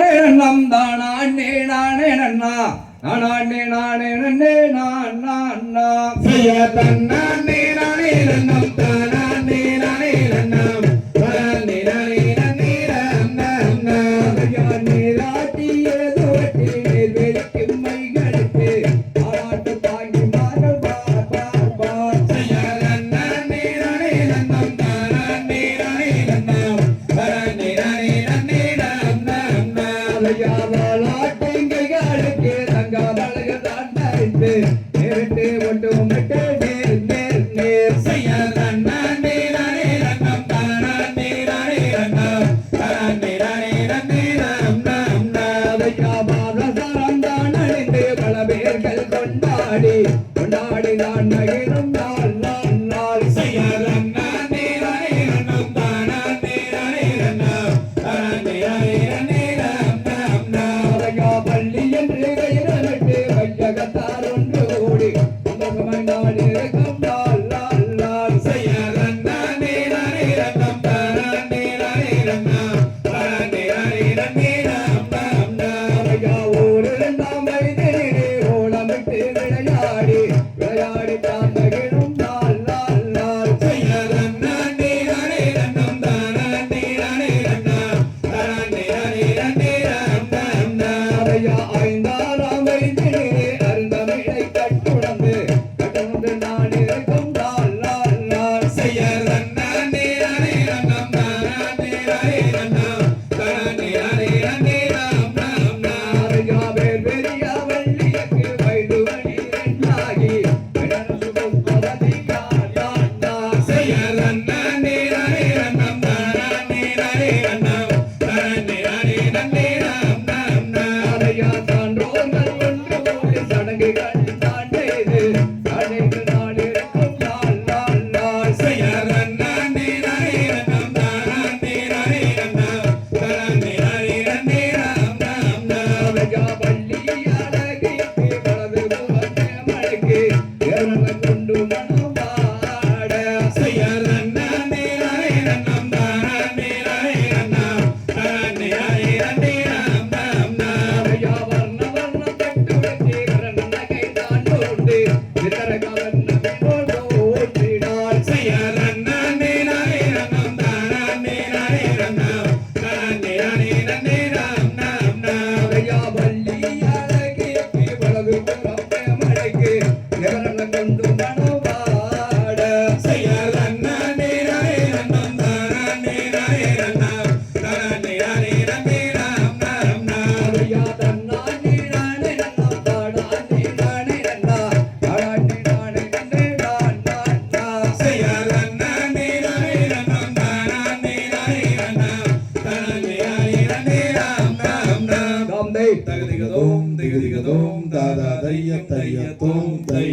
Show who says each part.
Speaker 1: நானே நானே நன்னா நானே நானே நன்னே நான் நான்
Speaker 2: செய்ய தன்னே நானே நன்னா
Speaker 1: ஆட்டிங்கைகளுக்கு தங்கா பழக தான் தரித்து நேரிட்டு ஒட்டு உமிட்டு நேர் நேர் நேர்.
Speaker 2: செய்ய தன்னா நீரானே ரங்கம் தானா
Speaker 1: நீரானே கொண்டாடி கொண்டாடி நான்
Speaker 2: gata tá. Yeah,
Speaker 1: yeah,
Speaker 2: yeah. திகதிகதோம் தாதா தைய தைய தோம் தை.